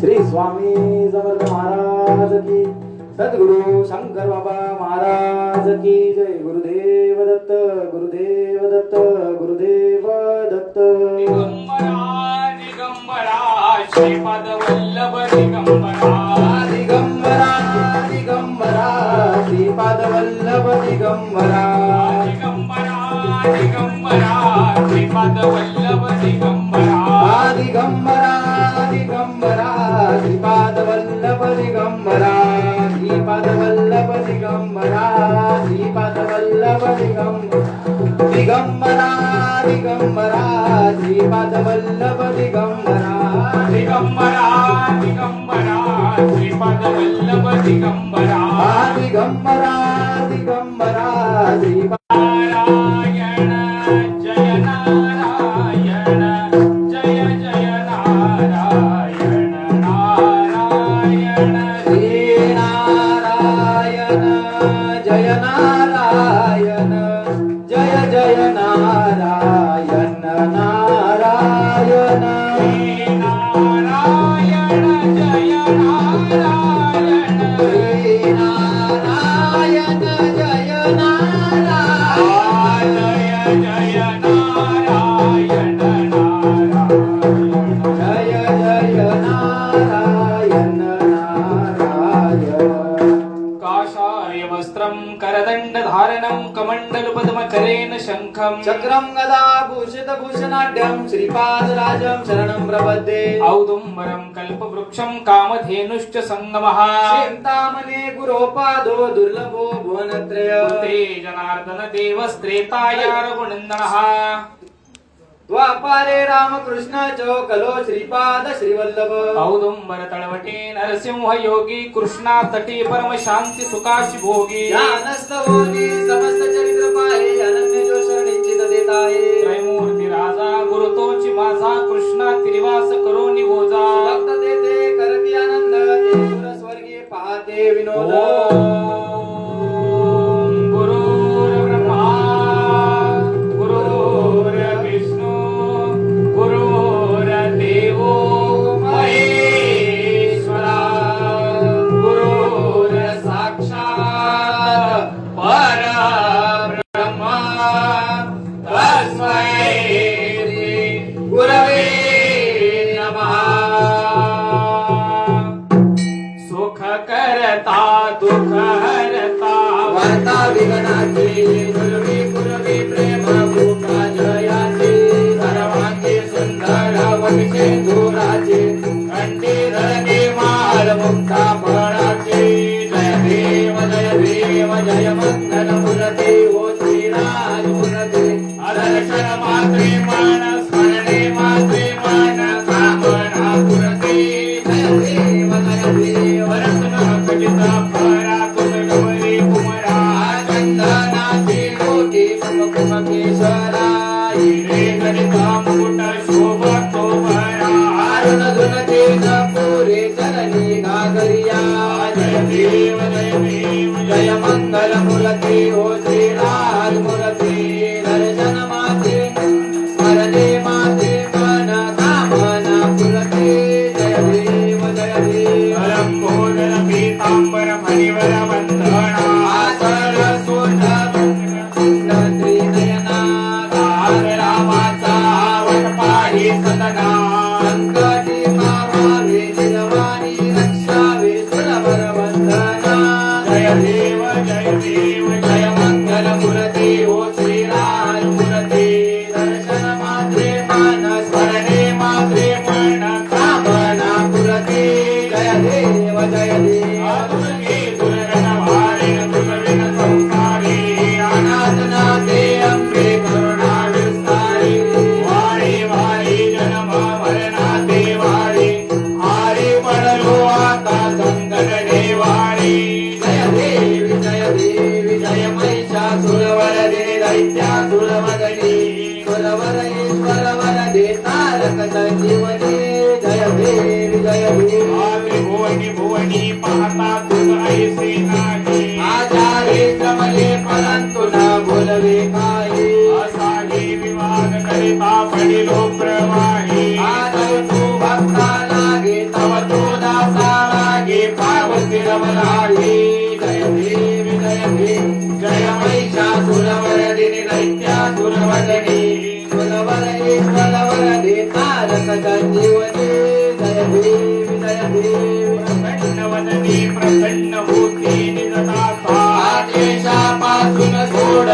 श्री स्वामी समर्थ महाराज की। सद्गुरु शंकर बाबा महाराज की। जय Gurudev Datta Gurudev Datta Gurudev Datta. Digambara Shripad Vallabh Digambara. Digambara Digambara Shripad Digambara. Digambara Gumbara, the Gumbara, the Gumbara, the Gumbara, the Gumbara, the Gumbara, the Gumbara, the Gumbara, the Gumbara, the Gumbara, the Gumbara, the Gumbara, the Gumbara, the Gumbara, the Gumbara, the Gumbara, the Gumbara, the Gumbara, the श्रीपादराजं शरणं प्रपद्ये। औदुम्बरं कल्पवृक्षं कामधेनुश्च सङ्गमः चिन्तामने गुरोपादो दुर्लभो भुवनत्रय। ते जनार्दन देवस्त्रेतायारघुनन्दनः द्वापारे रामकृष्ण च कलो श्रीपाद श्रीवल्लभ। औदुंबर तळवटे नरसिंह योगी कृष्णा तटे परम शांती सुखाशी भोगी। ज्ञानस्तवोगी समस्त चरित्र पाहे अनन्य जो शरणिचित देताये। गुरुतोची माझा कृष्णा त्रिवास करून ओजा भक्त देते करती आनंद स्वर्गीय पाहते विनोद. Galicia,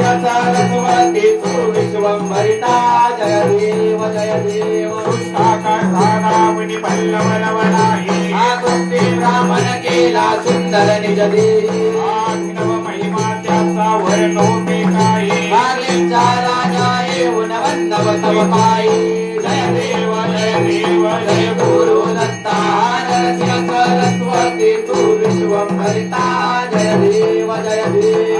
शिवाचा रघुवरती तू विश्वंभरिता जय देव जय देव काळी पल्लवलवलाही आकृती ब्राह्मण केला सुंदर निज देव महिमा त्याचा वर्णो ते काही मागेचा राजा येऊन वंदव तव पायी जय देव जय देव जय गुरु दत्ता नरसिंह सरस्वती तू विश्वंभरिता जय देव जय देव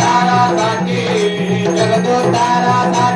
तारा साठी जगदो तारा साठी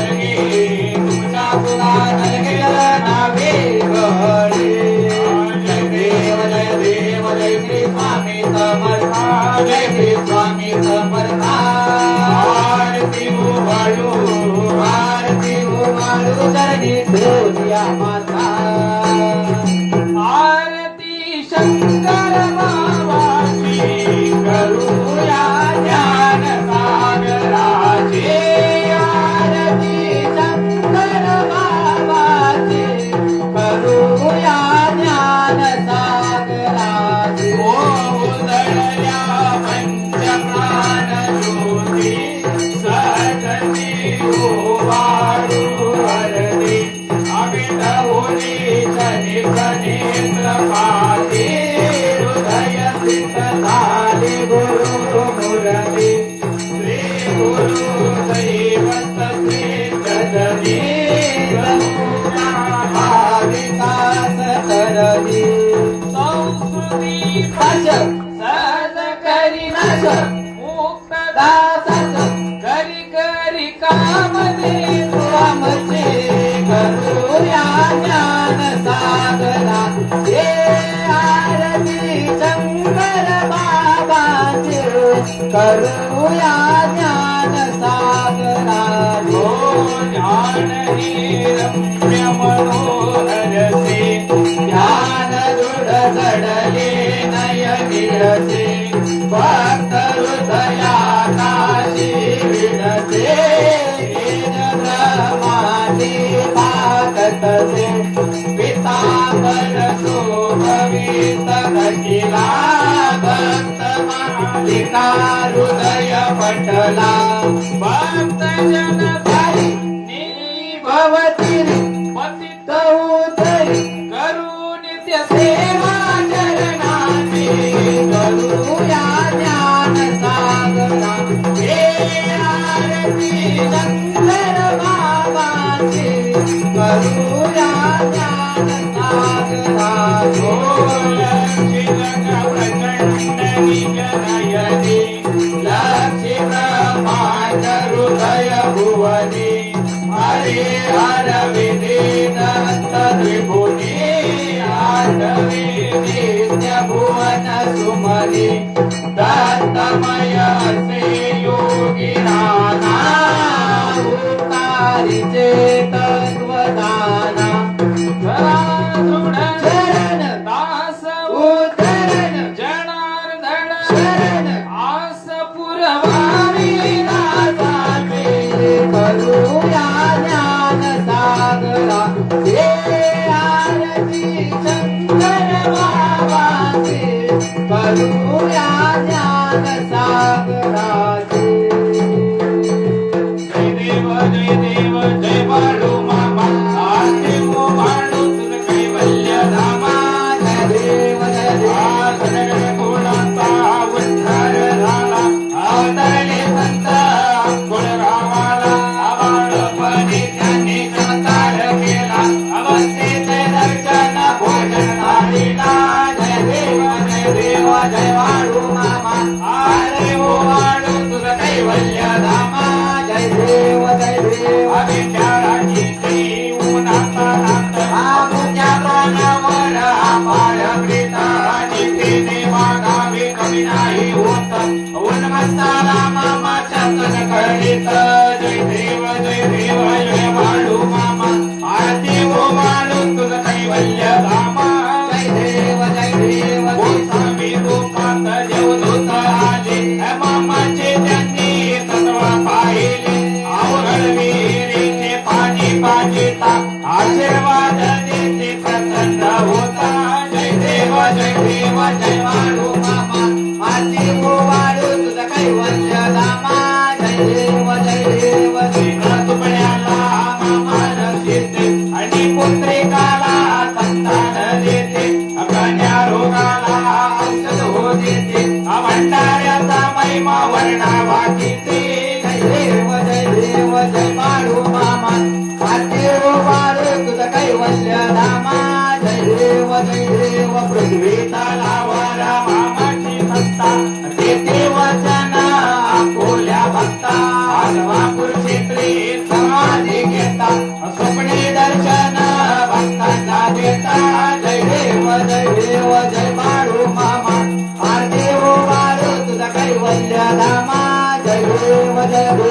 हृदय पटला भक्त जन मालवा कुरुक्षेत्री समाधी घेता स्वप्ने दर्शन भक्तांना देता जय देव जय देव जय मारू जय देव जय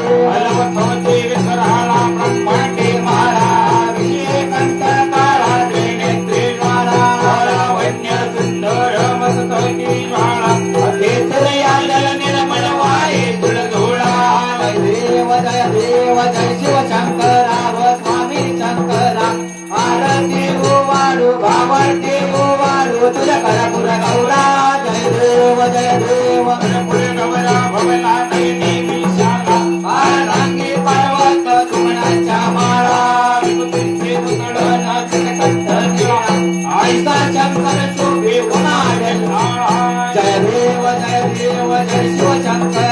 我在地，我在学前。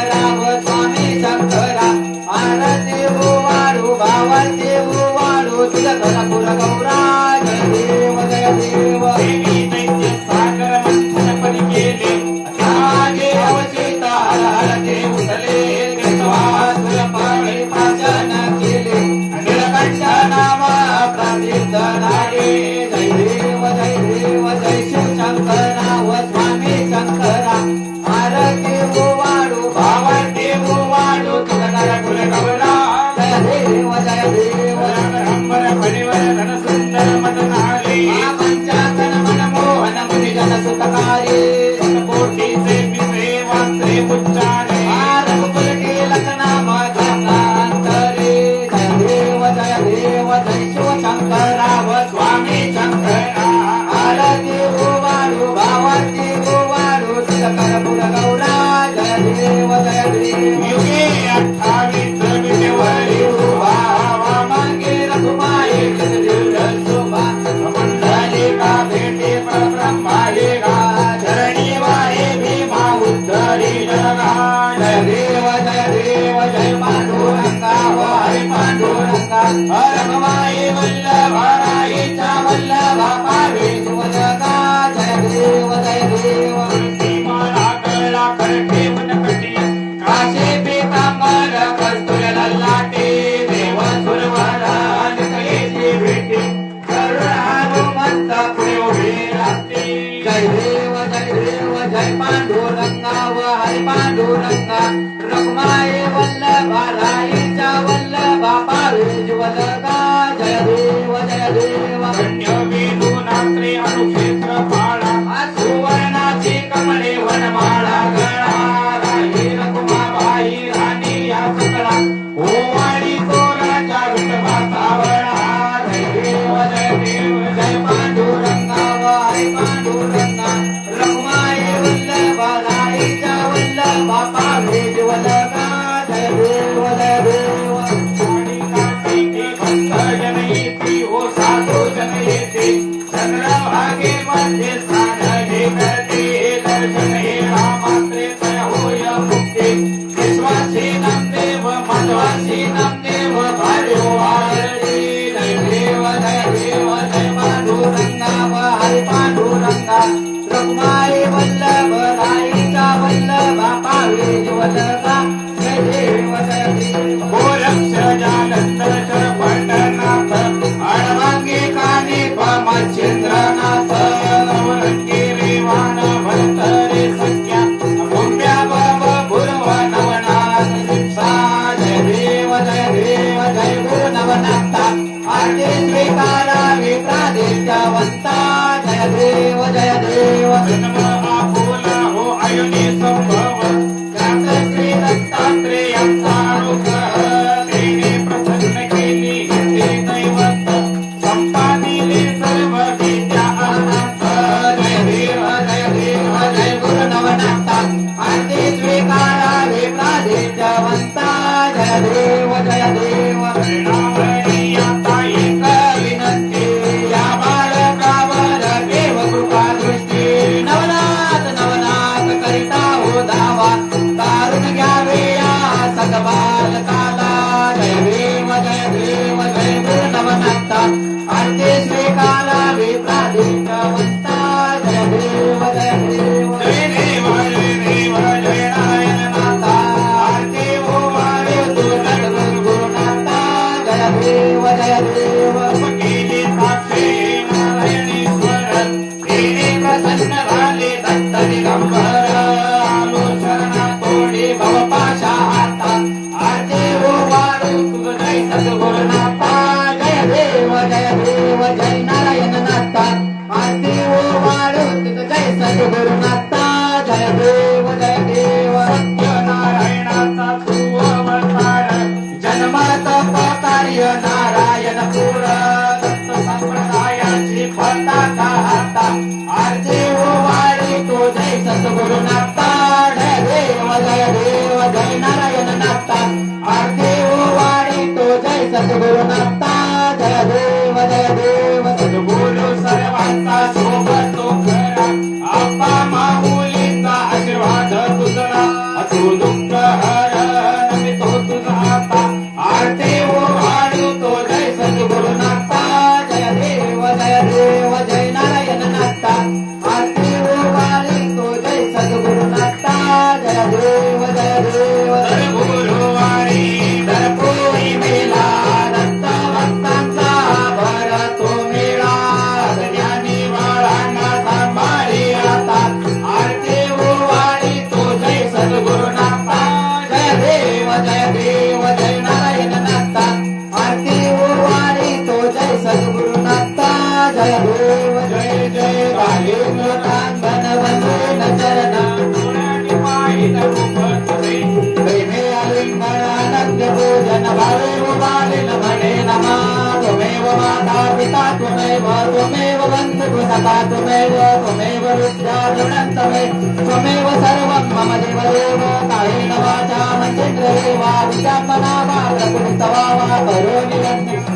परमा त्वमेव त्वमेव रुद्रा गुणस्तमे त्वमेव सर्वं मम देवदेव काळेन वाचा मञ्चेन्द्रदेवा विचाम्बना वा प्रपुस्तवा वा करोमि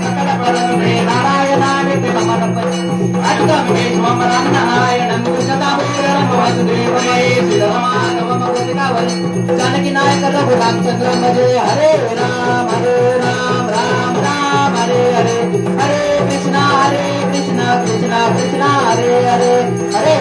सकलपरमे नारायणामिति मम अष्टं मे मम रामनारायणं कृष्णदामोदरं वसुदेवये श्रीरमानवमकृतिकावल हरे राम हरे राम राम राम हरे हरे। हरे कृष्णा हरे కృష్ణ కృష్ణ హరే హరే హరే.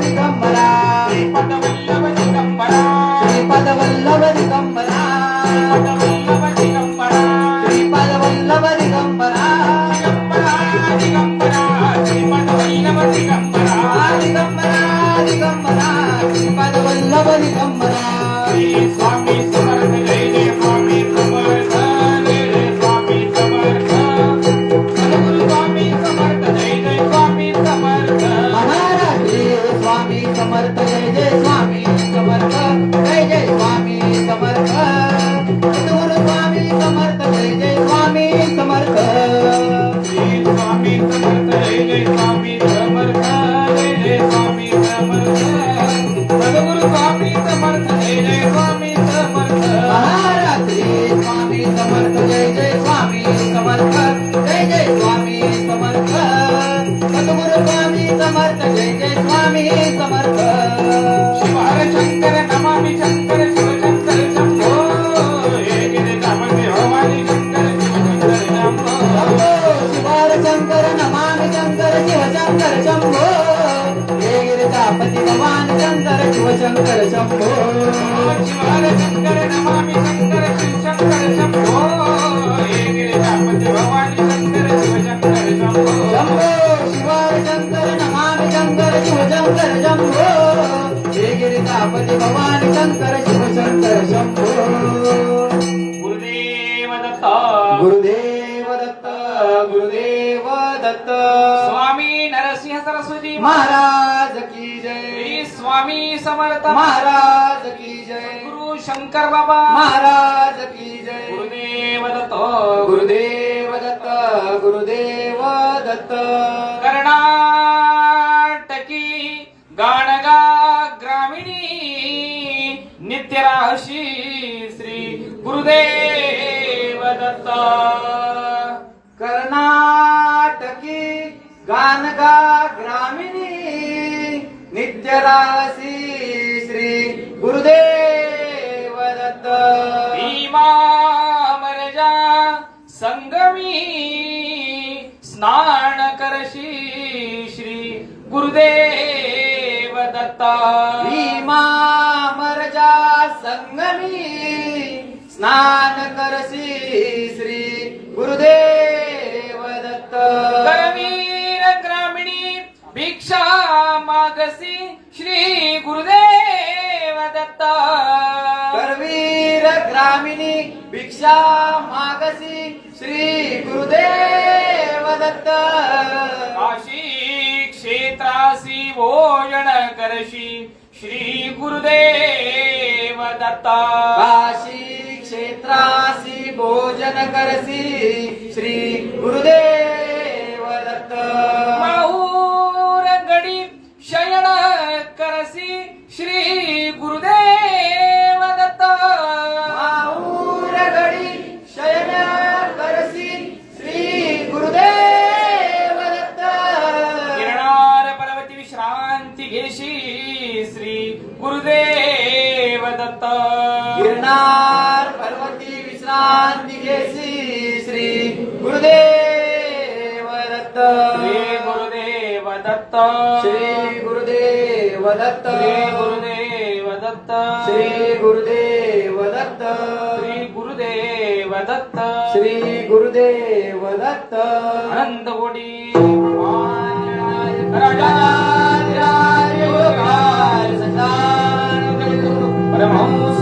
Santa María. शंकर शंभो शिवाल शंकर नमामि शंकर शिवशंकर शंभो भवानी शंकर शिवशंकर शंभो शंभो शिवाल शंकर नमामि शंकर शिवशंकर शंभो हे भवानी शंकर शिवशंकर शंभो गुरुदेव दत्त गुरुदेव दत्त गुरुदेव दत्त। स्वामी नरसिंह सरस्वती महाराज की समर्थ महाराज की जय। गुरु शंकर बाबा। महाराज की जय। गुरुदेव दत्त। गुरुदेव दत्त गुरुदेव दत्त। कर्नाटकी गाणगा ग्रामीणी नित्य राहशी श्री गुरुदेव दत्त। कर्नाटकी गानगा ग्रामिणी नित्यरासी श्री गुरुदेव दत्त। भीमा मरजा संगमी स्नान करशी श्री गुरुदेव दत्ता। भीमा मरजा संगमी स्नान करसी श्री गुरुदेव दत्त। करवीर ग्रामीणी भिक्षा मागसी श्री गुरुदेव दत्ता. करवीर ग्रामिणी भिक्षा मागसी श्री गुरुदेव दत्त. काशी क्षेत्रासी भोजन करशी श्री गुरुदेव दत्ता. काशी क्षेत्रासी भोजन करसी श्री गुरुदेव दत्त. माहूर श्री गुरुदेव दत्ता। गडी शयन करसी श्री गुरुदेव दत्त। गिरणार पर्वती विश्रांती घेशी श्री गुरुदेव दत्त। गिरनार पर्वती विश्रांती घेसी श्री गुरुदेव दत्त। श्री गुरुदेव दत्त। श्री दत्त श्री गुरुदेव दत्त। श्री गुरुदेव दत्त। श्री गुरुदेव दत्त। श्री गुरुदेव दत्त। आनंद गोडी परमहंस